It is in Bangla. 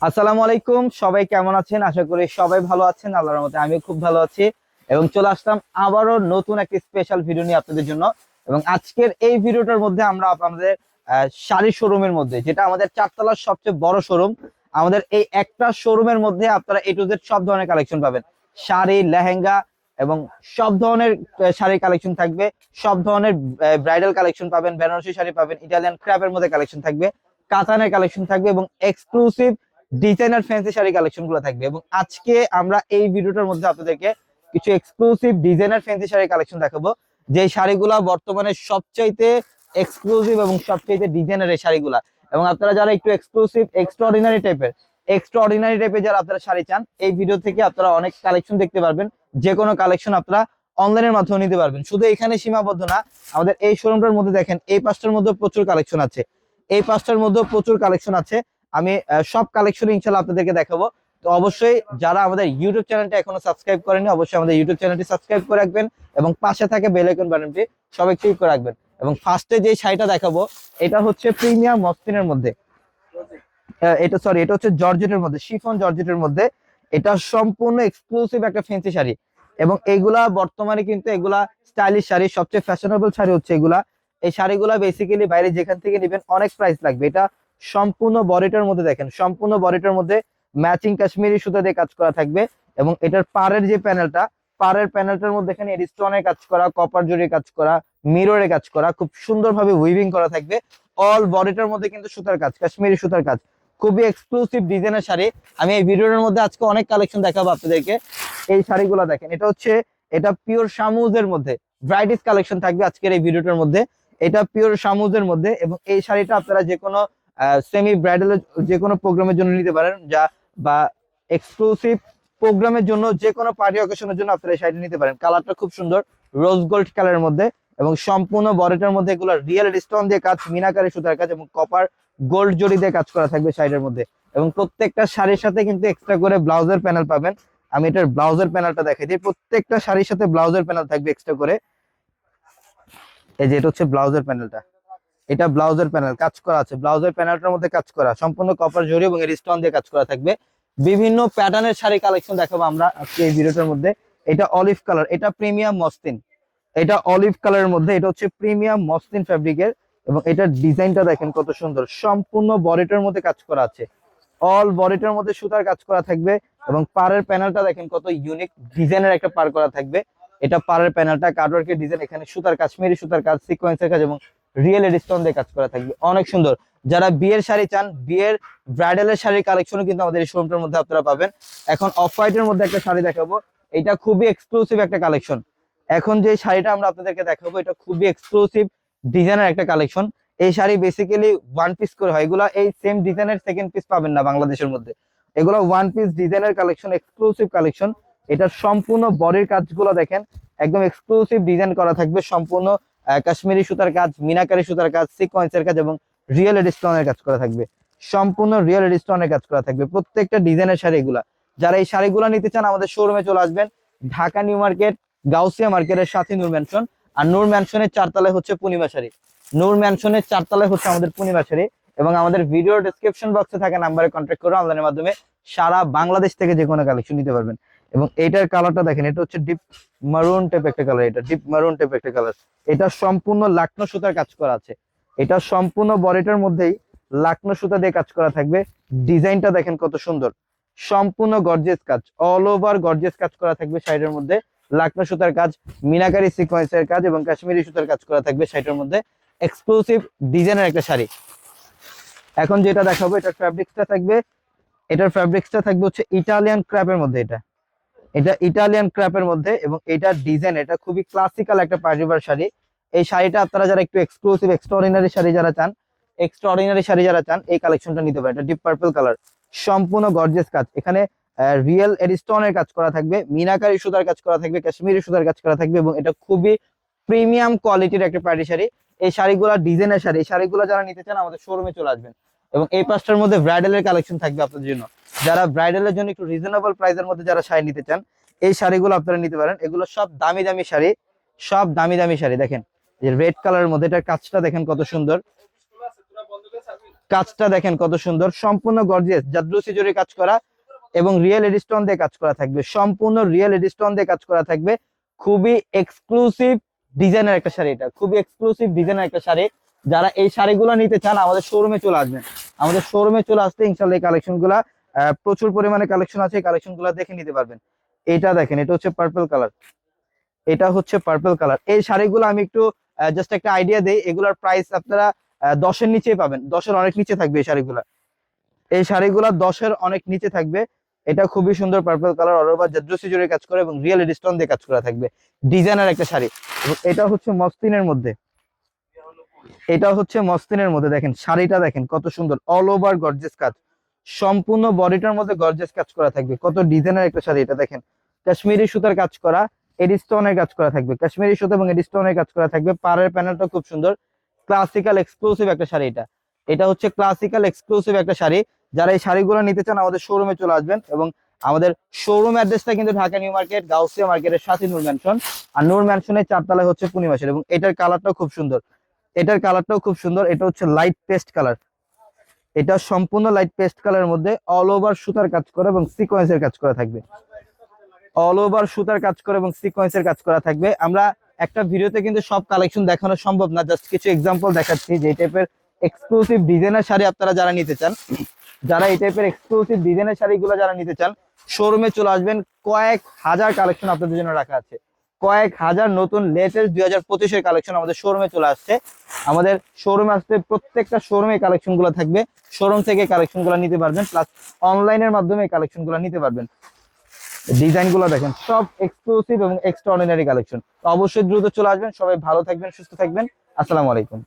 আসসালামু আলাইকুম সবাই কেমন আছেন? আশা করি সবাই ভালো আছেন আল্লাহর মতে আমি খুব ভালো আছি। এবং চলে আসলাম আবারও নতুন একটি স্পেশাল ভিডিও নিয়ে আপনাদের জন্য। এবং আজকের এই ভিডিওটার মধ্যে আমরা আহ, শাড়ি শোরুমের মধ্যে যেটা আমাদের চারতলার সবচেয়ে বড় শোরুম আমাদের এই একটা শোরুমের মধ্যে আপনারা এ টু জেড সব ধরনের কালেকশন পাবেন। শাড়ি লেহেঙ্গা এবং সব ধরনের শাড়ির কালেকশন থাকবে। সব ধরনের ব্রাইডাল কালেকশন পাবেন বেনারসি শাড়ি পাবেন ইটালিয়ান ক্র্যাপের মধ্যে কালেকশন থাকবে কাতানের কালেকশন থাকবে এবং এক্সক্লুসিভ ডিজাইনার ফ্যান্সি শাড়ি কালেকশনগুলো থাকবে এবং আজকে আমরা এই ভিডিওটার মধ্যে আপনাদেরকে কিছু exclusive designer fancy sari collection দেখাবো। যে শাড়িগুলা বর্তমানে সবচাইতে এক্সক্লুসিভ এবং সবচাইতে ডিজাইনার এই শাড়িগুলা। এবং আপনারা যারা একটু এক্সক্লুসিভ এক্সট্রাঅর্ডিনারি টাইপের এক্সট্রাঅর্ডিনারি টাইপের যারা আপনারা শাড়ি চান, এই ভিডিও থেকে আপনারা অনেক কালেকশন দেখতে পারবেন। যে কোনো কালেকশন আপনারা অনলাইনের মাধ্যমে নিতে পারবেন। শুধু এখানে সীমাবদ্ধ না, আমাদের এই শোরুমটার মধ্যে দেখেন, এই পাঁচটার মধ্যে প্রচুর কালেকশন আছে। এই পাঁচটার মধ্যে প্রচুর কালেকশন আছে। আমি সব কালেকশন ইনশাল্লাহ আপনাদেরকে দেখাবো। তো অবশ্যই যারা আমাদের ইউটিউব চ্যানেলটা এখনও সাবস্ক্রাইব করেনি অবশ্যই আমাদের ইউটিউব চ্যানেলটি সাবস্ক্রাইব করে রাখবেন এবং পাশে থাকে বেল আইকন বাটনটি সবাই ক্লিক করে রাখবেন। এবং ফার্স্টে যে শাড়িটা দেখাবো, এটা হচ্ছে প্রিমিয়াম মসলিনের মধ্যে। এটা সরি এটা হচ্ছে জর্জেটের মধ্যে, শিফন জর্জেটের মধ্যে। এটা সম্পূর্ণ এক্সক্লুসিভ একটা ফেন্সি শাড়ি। এবং এগুলা বর্তমানে কিন্তু এগুলা স্টাইলিশ শাড়ি, সবচেয়ে ফ্যাশনেবল শাড়ি হচ্ছে এগুলা। এই শাড়িগুলা বেসিক্যালি বাইরে যেখান থেকে নেবেন, অনেক প্রাইস লাগবে। এটা সম্পূর্ণ বডিটার মধ্যে দেখেন, সম্পূর্ণ বডিটার মধ্যে ম্যাচিং কাশ্মীরি সুতা দিয়ে কাজ করা থাকবে এবং এটার পাড়ের যে প্যানেলটা পাড়ের প্যানেলটার মধ্যে এখানে স্টোনের কাজ করা কপার জরির কাজ করা মিররে কাজ করা, খুব সুন্দরভাবে উইভিং করা থাকবে। অল বডিটার মধ্যে কিন্তু সুতার কাজ, কাশ্মীরি সুতার কাজ। খুবই এক্সক্লুসিভ ডিজাইনের শাড়ি। আমি এই ভিডিওর মধ্যে আজকে অনেক কালেকশন দেখাবো আপনাদেরকে। এই শাড়িগুলো দেখেন, এটা হচ্ছে, এটা পিওর শামুজের মধ্যে। ব্রাইটিস কালেকশন থাকবে আজকের এই ভিডিওটার মধ্যে। এটা পিওর শামুজের মধ্যে এবং এই শাড়িটা আপনারা যে কোনো সেমি ব্রাইডাল যে কোনো প্রোগ্রামের জন্য নিতে পারেন, যা বা এক্সক্লুসিভ প্রোগ্রামের জন্য যে কোনো পার্টি অকেশনের জন্য আপনারা এই নিতে পারেন। কালারটা খুব সুন্দর রোজ গোল্ড কালারের মধ্যে এবং সম্পূর্ণ বডিটার মধ্যে এগুলো রিয়েল স্টোন দিয়ে কাজ, মিনাকারি সুতার কাজ এবং কপার গোল্ড জরি দিয়ে কাজ করা থাকবে শাড়ির মধ্যে। এবং প্রত্যেকটা শাড়ির সাথে কিন্তু এক্সট্রা করে ব্লাউজের প্যানেল পাবেন। আমি এটার ব্লাউজের প্যানেলটা দেখাই দিই। প্রত্যেকটা শাড়ির সাথে ব্লাউজের প্যানেল থাকবে এক্সট্রা করে। এই যে এটা হচ্ছে ব্লাউজের প্যানেলটা এটা ব্লাউজের প্যানেল, কাজ করা আছে। ব্লাউজের প্যানেলটার মধ্যে কাজ করা, সম্পূর্ণ কপার জরি এবং স্টোন দিয়ে কাজ করা থাকবে। বিভিন্ন প্যাটার্নের শাড়ি কালেকশন দেখাবো আমরা আজকে এই ভিডিওটার মধ্যে। এটা অলিভ কালার এটা প্রিমিয়াম মসলিন এটা অলিভ কালারের মধ্যে, এটা হচ্ছে প্রিমিয়াম মসলিন ফ্যাব্রিকের এবং এটার ডিজাইনটা দেখেন কত সুন্দর। সম্পূর্ণ বডিটার মধ্যে কাজ করা আছে। অল বডিটার মধ্যে সুতার কাজ করা থাকবে এবং পাড়ের প্যানেলটা দেখেন কত ইউনিক ডিজাইনের একটা পার করা থাকবে। এটা পাড়ের প্যানেলটা কাটওয়ার্কের ডিজাইন এখানে সুতার, কাশ্মীরি সুতার কাজ সিকোয়েন্সের কাজ এবং রিয়েল এডিস্টোন দিয়ে কাজ করা থাকবে। অনেক সুন্দর। যারা বিয়ের শাড়ি চান, বিয়ের ব্রাইডালের শাড়ির কালেকশনও কিন্তু আমাদের এই শোরুমটার মধ্যে আপনারা পাবেন। এখন অফ হোয়াইটের মধ্যে একটা শাড়ি দেখাবো। এটা খুবই এক্সক্লুসিভ একটা কালেকশন এখন যে শাড়িটা আমরা আপনাদেরকে দেখাবো, এটা খুবই এক্সক্লুসিভ ডিজাইনের একটা কালেকশন এই শাড়ি বেসিক্যালি ওয়ান পিস করে হয়। এগুলা এই সেম ডিজাইনের সেকেন্ড পিস পাবেন না বাংলাদেশের মধ্যে। এগুলো ওয়ান পিস ডিজাইনের কালেকশন এক্সক্লুসিভ কালেকশন এটার সম্পূর্ণ বডির কাজগুলো দেখেন, একদম এক্সক্লুসিভ ডিজাইন করা থাকবে। সম্পূর্ণ কাশ্মীরি সুতার কাজ, মিনাকারি সুতার কাজ, সিকোয়েন্সের কাজ এবং রিয়েল এডিস্টোনের কাজ করা থাকবে। সম্পূর্ণ রিয়েল এডিস্টোনের কাজ করা থাকবে। প্রত্যেকটা ডিজাইনের শাড়ি এগুলা। যারা এই শাড়িগুলো নিতে চান, আমাদের শোরুমে চলে আসবেন। ঢাকা নিউ মার্কেট, গাউসিয়া মার্কেটের সাথে নূর ম্যানশন আর নূর ম্যানশনের চারতলায় হচ্ছে পূর্ণিমা শাড়ি। নূর ম্যানশনের চারতলায় হচ্ছে আমাদের পূর্ণিমা শাড়ি এবং আমাদের ভিডিও ডেসক্রিপশন বক্সে থাকা নাম্বারে কন্ট্যাক্ট করে অনলাইনের মাধ্যমে সারা বাংলাদেশ থেকে যে কোনো কালেকশন নিতে পারবেন। এবং এইটার কালারটা দেখেন, এটা হচ্ছে ডিপ মারুন টাইপ একটা কালার এটা ডিপ মারুন টাইপ একটা কালার এটা সম্পূর্ণ লাকনো সুতার কাজ করা আছে। এটা সম্পূর্ণ বডিটার মধ্যেই লাকনো সুতা দিয়ে কাজ করা থাকবে। ডিজাইনটা দেখেন কত সুন্দর। সম্পূর্ণ গর্জিয়াস কাজ অল ওভার গর্জিয়াস কাজ করা থাকবে শাড়ির মধ্যে। লাকনো সুতার কাজ, মিনাকারি সিকোয়েন্সের কাজ এবং কাশ্মীরি সুতার কাজ করা থাকবে শাড়িটার মধ্যে। এক্সক্লুসিভ ডিজাইনের একটা শাড়ি। এখন যেটা দেখাবো, এটার ফ্যাব্রিক্সটা থাকবে। এটার ফ্যাব্রিক্সটা থাকবে হচ্ছে ইটালিয়ান ক্র্যাপের মধ্যে এটা। এটা ইটালিয়ান ক্র্যাপের মধ্যে এবং এটার ডিজাইন এটা খুবই ক্লাসিক্যাল একটা পার্টিবার শাড়ি। এই শাড়িটা আপনারা যারা একটু এক্সক্লুসিভ এক্সট্রাঅর্ডিনারি শাড়ি যারা চান এক্সট্রাঅর্ডিনারি শাড়ি যারা চান, এই কালেকশনটা নিতে পারেন। এটা ডিপ পার্পল কালার সম্পূর্ণ গর্জিয়াস কাজ। এখানে রিয়েল এডিস্টোনের কাজ করা থাকবে, মিনাকারি সুতার কাজ করা থাকবে, কাশ্মীরি সুতার কাজ করা থাকবে এবং এটা খুবই প্রিমিয়াম কোয়ালিটির একটা পার্টি শাড়ি। এই শাড়িগুলো ডিজাইনের শাড়ি। এই শাড়িগুলো যারা নিতে চান, আমাদের শোরুমে চলে আসবেন। এবং এই পাঁচটার মধ্যে ব্রাইডালের কালেকশন থাকবে আপনাদের জন্য। যারা ব্রাইডালের জন্য একটু রিজনেবল প্রাইসের মধ্যে যারা শাড়ি নিতে চান এই শাড়িগুলো আপনারা নিতে পারেন। এগুলো সব দামি দামি শাড়ি সব দামি দামি শাড়ি। দেখেন যে রেড কালারের মধ্যে এটার কাজটা দেখেন কত সুন্দর। কাজটা দেখেন কত সুন্দর। সম্পূর্ণ গর্জিয়াস জাদ্রুসি জোরে কাজ করা এবং রিয়েল এডিস্টোন দিয়ে কাজ করা থাকবে। সম্পূর্ণ রিয়েল এডিস্টোন দিয়ে কাজ করা থাকবে। খুবই এক্সক্লুসিভ ডিজাইনের একটা শাড়ি এটা। খুবই এক্সক্লুসিভ ডিজাইনের একটা শাড়ি। যারা এই শাড়িগুলো নিতে চান আমাদের শোরুমে চলে আসবেন। আমাদের শোরুমে চলে আসতে ইনশাল্লাহ এই কালেকশনগুলা আহ, প্রচুর পরিমাণে কালেকশন আছে কালেকশনগুলো দেখে নিতে পারবেন। এটা দেখেন, এটা হচ্ছে পার্পল কালার এটা হচ্ছে পার্পল কালার এই শাড়িগুলো আমি একটু জাস্ট একটা আইডিয়া দেই, এগুলার প্রাইস আপনারা দশের নিচেই পাবেন। দশের অনেক নিচে থাকবে এই শাড়িগুলা। এই শাড়িগুলা দশের অনেক নিচে থাকবে। এটা খুবই সুন্দর পার্পল কালার অরবা জাদ্রসি জুড়ে কাজ করে এবং রিয়েল স্টোন দিয়ে কাজ করা থাকবে। ডিজাইনার একটা শাড়ি। এটা হচ্ছে মস্তিনের মধ্যে। এটা হচ্ছে মস্তিনের মধ্যে। দেখেন, শাড়িটা দেখেন, কত সুন্দর। অল ওভার গর্জেস কাজ। সম্পূর্ণ বডিটার মধ্যে গর্জেস কাজ করা থাকবে। কত ডিজাইনের একটা শাড়ি এটা দেখেন। কাশ্মীরি সুতার কাজ করা এডিস্টোনের কাজ করা থাকবে। কাশ্মীরি সুতা এবং এডিস্টোনের কাজ করা থাকবে। পাড়ের প্যানেলটা খুব সুন্দর। ক্লাসিক্যাল এক্সক্লুসিভ একটা শাড়ি এটা। এটা হচ্ছে ক্লাসিক্যাল এক্সক্লুসিভ একটা শাড়ি। যারা এই শাড়িগুলো নিতে চান, আমাদের শোরুমে চলে আসবেন এবং আমাদের শোরুম অ্যাড্রেসটা কিন্তু ঢাকা নিউ মার্কেট, গাউসিয়া মার্কেটের সাথে নূর ম্যানশন আর নূর ম্যানশনের চারতলায় হচ্ছে পূর্ণিমাসের এবং এটার কালারটাও খুব সুন্দর। এটার কালারটাও খুব সুন্দর। এটা হচ্ছে লাইট পেস্ট কালার এটা সম্পূর্ণ লাইট পেস্ট কালারের মধ্যে অল ওভার সুতার কাজ করা এবং সিকোয়েন্সের কাজ করা থাকবে। অল ওভার সুতার কাজ করা এবং সিকোয়েন্সের কাজ করা থাকবে। আমরা একটা ভিডিওতে কিন্তু সব কালেকশন দেখানো সম্ভব না জাস্ট কিছু এক্সাম্পল দেখাচ্ছি যে টাইপের এক্সক্লুসিভ ডিজাইনের শাড়ি আপনারা যারা নিতে চান, যারা এই টাইপের এক্সক্লুসিভ ডিজাইনের শাড়িগুলো যারা নিতে চান শোরুমে চলে আসবেন, কয়েক হাজার কালেকশন আপনাদের জন্য রাখা আছে। কয়েক হাজার নতুন লেটেস্ট দুই হাজার পঁচিশের কালেকশন আমাদের শোরুমে চলে আসছে। আমাদের শোরুমে আসতে প্রত্যেকটা শোরুমে কালেকশনগুলো থাকবে। শোরুম থেকে কালেকশনগুলো নিতে পারবেন প্লাস অনলাইনের মাধ্যমে কালেকশনগুলো নিতে পারবেন। ডিজাইনগুলো দেখেন, সব এক্সক্লুসিভ এবং এক্সট্রা অর্ডিনারি কালেকশন অবশ্যই দ্রুত চলে আসবেন, সবাই ভালো থাকবেন, সুস্থ থাকবেন। আসসালামু আলাইকুম।